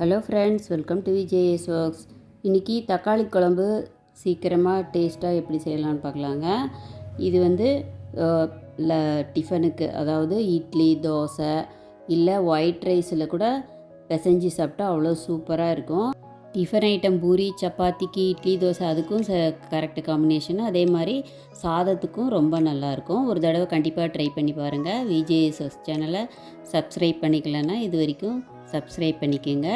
Hello friends welcome to VJS works இன்றைக்கி தக்காளி குழம்பு சீக்கிரமாக டேஸ்ட்டாக எப்படி செய்யலாம்னு பார்க்கலாங்க. இது வந்து ல டிஃபனுக்கு அதாவது இட்லி தோசை இல்லை ஒயிட் ரைஸில் கூட பிசைஞ்சு சாப்பிட்டா அவ்வளோ சூப்பராக இருக்கும். டிஃபன் ஐட்டம் பூரி சப்பாத்திக்கு இட்லி தோசை அதுக்கும் ச கரெக்ட் காம்பினேஷன் அதே மாதிரி சாதத்துக்கும் ரொம்ப நல்லாயிருக்கும் ஒரு தடவை கண்டிப்பாக ட்ரை பண்ணி பாருங்கள் விஜேஎஸ் சேனலை சப்ஸ்கிரைப் பண்ணிக்கலன்னா இது வரைக்கும் சப்ஸ்கிரைப் பண்ணிக்கோங்க.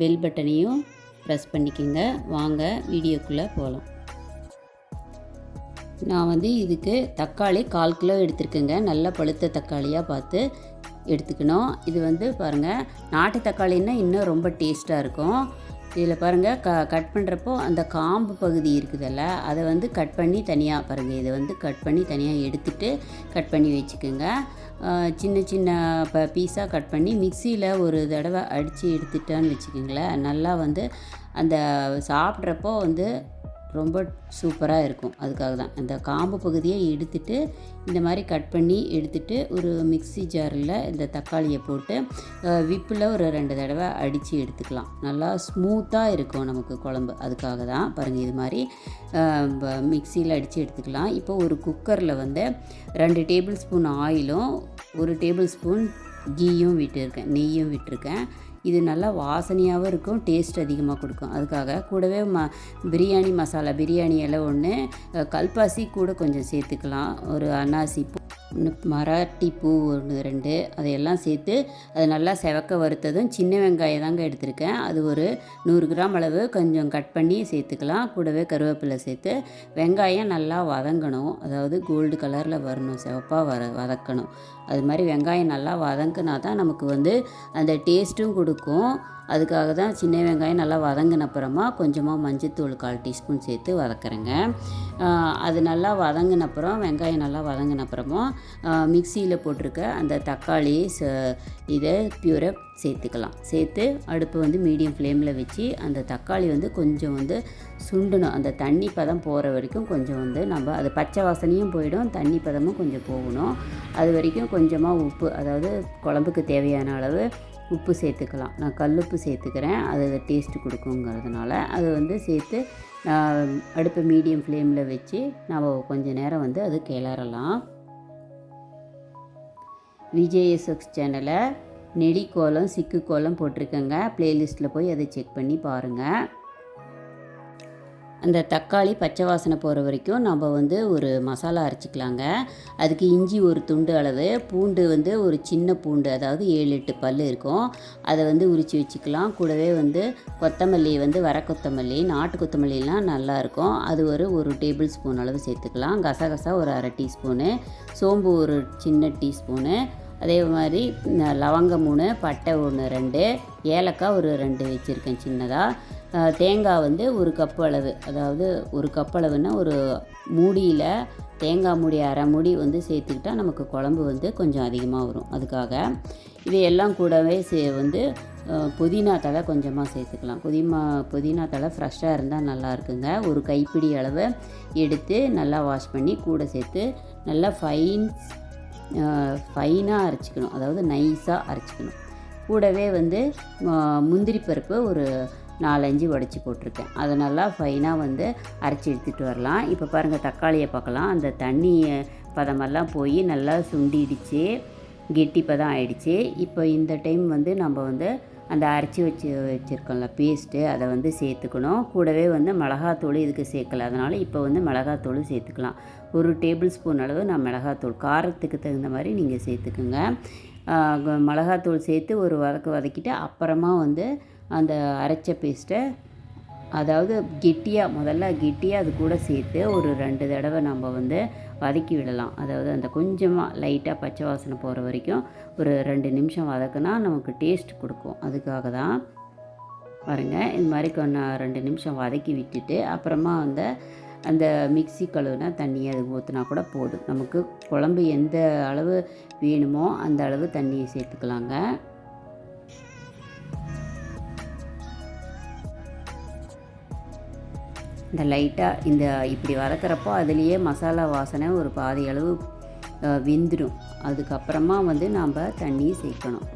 பெல் பட்டனையும் ப்ரெஸ் பண்ணிக்கோங்க. வாங்க வீடியோக்குள்ளே போகலாம் நான் வந்து இதுக்கு தக்காளி கால் கிலோ எடுத்துருக்கேங்க. நல்லா பழுத்த தக்காளியாக பார்த்து எடுத்துக்கணும். இது வந்து பாருங்கள் நாட்டு தக்காளின்னா இன்னும் ரொம்ப டேஸ்ட்டாக இருக்கும். இதில் பாருங்கள் க கட் பண்ணுறப்போ அந்த காம்பு பகுதி இருக்குதுல்ல அதை வந்து கட் பண்ணி தனியாக பாருங்கள் இதை வந்து கட் பண்ணி தனியாக எடுத்துட்டு கட் பண்ணி வச்சுக்கோங்க. சின்ன சின்ன ப பீஸாக கட் பண்ணி மிக்சியில் ஒரு தடவை அடித்து எடுத்துட்டான்னு வச்சுக்கோங்களேன். நல்லா வந்து அந்த சாப்பிட்றப்போ வந்து ரொம்ப சூப்பராக இருக்கும். அதுக்காக தான். அந்த காம்பு பகுதியை எடுத்துட்டு இந்த மாதிரி கட் பண்ணி எடுத்துட்டு ஒரு மிக்ஸி ஜாரில் இந்த தக்காளியை போட்டு விப்பில் ஒரு ரெண்டு தடவை அடித்து எடுத்துக்கலாம். நல்லா ஸ்மூத்தாக இருக்கும் நமக்கு குழம்பு. அதுக்காக தான். பாருங்கள் இது மாதிரி மிக்சியில் அடித்து எடுத்துக்கலாம். இப்போ ஒரு குக்கரில் வந்து ரெண்டு டேபிள் ஸ்பூன் ஆயிலும் ஒரு டேபிள் ஸ்பூன் கீயும் விட்டுருக்கேன். நெய்யும் விட்டுருக்கேன். இது நல்லா வாசனையாகவும் இருக்கும் டேஸ்ட் அதிகமாக கொடுக்கும். அதுக்காக கூடவே ம பிரியாணி மசாலா பிரியாணி எல்லாம் ஒன்று கல்பாசி கூட கொஞ்சம் சேர்த்துக்கலாம். ஒரு அன்னாசி பூ மராட்டி பூ ஒன்று ரெண்டு அதையெல்லாம் சேர்த்து அது நல்லா செவக்க வறுத்ததும் சின்ன வெங்காயம் தாங்க எடுத்திருக்கேன். அது ஒரு நூறு கிராம் அளவு கொஞ்சம் கட் பண்ணி சேர்த்துக்கலாம். கூடவே கருவேப்பிலை சேர்த்து வெங்காயம் நல்லா வதங்கணும். அதாவது கோல்டு கலரில் வரணும் சிவப்பாக வர வதக்கணும். அது மாதிரி வெங்காயம் நல்லா வதங்கினா தான் நமக்கு வந்து அந்த டேஸ்ட்டும் கொடுக்கும். அதுக்காக தான் சின்ன வெங்காயம் நல்லா வதங்கின அப்புறமா கொஞ்சமாக மஞ்சத்தூள் கால் டீஸ்பூன் சேர்த்து வதக்குறேங்க. அது நல்லா வதங்கின அப்புறம் வெங்காயம் நல்லா வதங்கின அப்புறமா மிக்சியில் போட்டிருக்க அந்த தக்காளி ச இதை பியூரை சேர்த்துக்கலாம். சேர்த்து அடுப்பு வந்து மீடியம் ஃப்ளேமில் வச்சு அந்த தக்காளி வந்து கொஞ்சம் வந்து சுண்டணும். அந்த தண்ணி பதம் போகிற வரைக்கும் கொஞ்சம் வந்து நம்ம அது பச்சை வாசனையும் போயிடும் தண்ணி பதமும் கொஞ்சம் போகணும். அது வரைக்கும் கொஞ்சமாக உப்பு அதாவது குழம்புக்கு தேவையான அளவு உப்பு சேர்த்துக்கலாம். நான் கல்லுப்பு சேர்த்துக்கிறேன். அது டேஸ்ட்டு கொடுக்குங்கிறதுனால அது வந்து சேர்த்து அடுப்பு மீடியம் ஃப்ளேமில் வச்சு நம்ம கொஞ்சம் நேரம் வந்து அது கிளறலாம். விஜேஎஸ்எக்ஸ் சேனலை நெடி கோலம் சிக்கு கோலம் போட்டிருக்கேங்க. ப்ளேலிஸ்ட்டில் போய் அதை செக் பண்ணி பாருங்கள் அந்த தக்காளி பச்சை வாசனை போகிற வரைக்கும் நம்ம வந்து ஒரு மசாலா அரைச்சிக்கலாங்க. அதுக்கு இஞ்சி ஒரு துண்டு அளவு பூண்டு வந்து ஒரு சின்ன பூண்டு அதாவது ஏழு எட்டு பல் இருக்கும். அதை வந்து உரித்து வச்சுக்கலாம். கூடவே வந்து கொத்தமல்லி வந்து வர கொத்தமல்லி நாட்டு கொத்தமல்லிலாம் நல்லாயிருக்கும் அது ஒரு ஒரு டேபிள் ஸ்பூன் அளவு சேர்த்துக்கலாம். கசகசா ஒரு அரை டீஸ்பூனு சோம்பு ஒரு சின்ன டீஸ்பூனு அதே மாதிரி லவங்கம் மூணு பட்டை ஒன்று ரெண்டு ஏலக்காய் ஒரு ரெண்டு வச்சுருக்கேன் சின்னதாக தேங்காய் வந்து ஒரு கப்பு அளவு. அதாவது ஒரு கப் அளவுன்னா ஒரு மூடியில் தேங்காய் மூடி அரை மூடி வந்து சேர்த்துக்கிட்டா நமக்கு குழம்பு வந்து கொஞ்சம் அதிகமாக வரும். அதுக்காக இதையெல்லாம் கூடவே சே வந்து புதினா தழை கொஞ்சமாக சேர்த்துக்கலாம். புதிமா புதினா தழை ஃப்ரெஷ்ஷாக இருந்தால் நல்லா இருக்குங்க. ஒரு கைப்பிடி அளவு எடுத்து நல்லா வாஷ் பண்ணி கூட சேர்த்து நல்லா ஃபைன் ஃபைனாக அரைச்சிக்கணும். அதாவது நைஸாக அரைச்சிக்கணும். கூடவே வந்து முந்திரி பருப்பு ஒரு நாலஞ்சு உடச்சி போட்டிருக்கேன். அதை நல்லா ஃபைனாக வந்து அரைச்சி எடுத்துகிட்டு வரலாம். இப்போ பாருங்கள் தக்காளியை பார்க்கலாம். அந்த தண்ணி பதமெல்லாம் போய் நல்லா சுண்டிடுச்சு. கெட்டி பதம் ஆயிடுச்சு. இப்போ இந்த டைம் வந்து நம்ம வந்து அந்த அரைச்சி வச்சு வச்சுருக்கோம்ல பேஸ்ட்டு அதை வந்து சேர்த்துக்கணும். கூடவே வந்து மிளகாத்தூள் இதுக்கு சேர்க்கல. அதனால் இப்போ வந்து மிளகாத்தூள் சேர்த்துக்கலாம். ஒரு டேபிள் ஸ்பூன் அளவு நான் மிளகாத்தூள். காரத்துக்கு தகுந்த மாதிரி நீங்கள் சேர்த்துக்குங்க. மிளகாத்தூள் சேர்த்து ஒரு வதக்கு வதக்கிட்டு அப்புறமா வந்து அந்த அரைச்ச பேஸ்ட்டை அதாவது கெட்டியாக முதல்ல கெட்டியாக அது கூட சேர்த்து ஒரு ரெண்டு தடவை நம்ம வந்து வதக்கி விடலாம். அதாவது அந்த கொஞ்சமாக லைட்டாக பச்சை வாசனை போகிற வரைக்கும் ஒரு ரெண்டு நிமிஷம் வதக்குனா நமக்கு டேஸ்ட் கொடுக்கும். அதுக்காக தான் பாருங்கள் இது மாதிரி கொஞ்சம் ரெண்டு நிமிஷம் வதக்கி விட்டுட்டு அப்புறமா வந்து அந்த மிக்சி கழுவுனா தண்ணியை அது ஊற்றினா கூட போதும். நமக்கு குழம்பு எந்த அளவு வேணுமோ அந்த அளவு தண்ணியை சேர்த்துக்கலாங்க. இந்த லைட்டாக இந்த இப்படி வதக்கிறப்போ அதுலேயே மசாலா வாசனை ஒரு பாதி அளவு வெந்துடும் அதுக்கப்புறமா வந்து நாம் தண்ணி சேர்க்கணும்.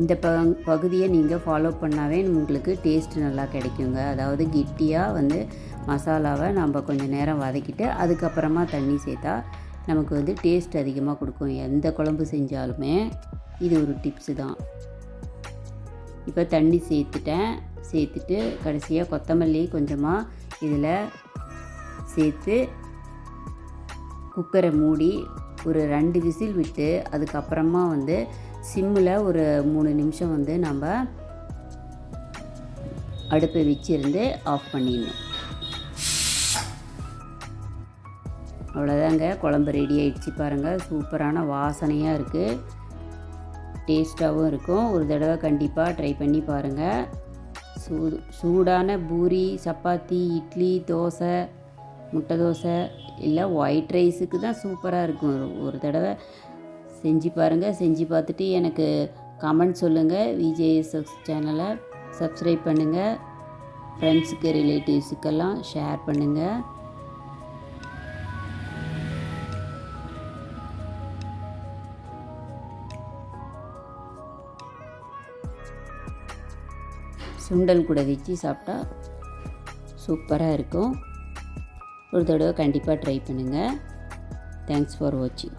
இந்த ப பகுதியை நீங்கள் ஃபாலோ பண்ணாவே உங்களுக்கு டேஸ்ட் நல்லா கிடைக்குங்க. அதாவது கெட்டியாக வந்து மசாலாவை நம்ம கொஞ்சம் நேரம் வதக்கிட்டு அதுக்கப்புறமா தண்ணி சேர்த்தா நமக்கு வந்து டேஸ்ட் அதிகமாக கொடுக்கும். எந்த குழம்பு செஞ்சாலுமே இது ஒரு டிப்ஸு தான். இப்போ தண்ணி சேர்த்துட்டேன். சேர்த்துட்டு கடைசியாக கொத்தமல்லி கொஞ்சமாக இதில் சேர்த்து குக்கரை மூடி ஒரு ரெண்டு விசில் விட்டு அதுக்கப்புறமா வந்து சிம்மில் ஒரு மூணு நிமிஷம் வந்து நம்ம அடுப்பை வச்சிருந்து ஆஃப் பண்ணிடணும். அவ்வளோதாங்க குழம்பு ரெடி ஆகிடுச்சு பாருங்கள் சூப்பரான வாசனையாக இருக்குது டேஸ்ட்டாகவும் இருக்கும். ஒரு தடவை கண்டிப்பாக ட்ரை பண்ணி பாருங்கள் சூடு சூடான பூரி சப்பாத்தி இட்லி தோசை முட்டை தோசை இல்லை ஒயிட் ரைஸுக்கு தான் சூப்பராக இருக்கும். ஒரு தடவை செஞ்சு பாருங்கள் செஞ்சு பார்த்துட்டு எனக்கு கமெண்ட் சொல்லுங்கள் விஜேஎஸ்எஸ் சேனலை சப்ஸ்கிரைப் பண்ணுங்கள் ஃப்ரெண்ட்ஸுக்கு ரிலேட்டிவ்ஸுக்கெல்லாம் ஷேர் பண்ணுங்கள் சுண்டல் கூட வச்சு சாப்பிட்டா சூப்பராக இருக்கும். ஒரு தடவை கண்டிப்பாக ட்ரை பண்ணுங்கள் தேங்க்ஸ் ஃபார் வாட்சிங்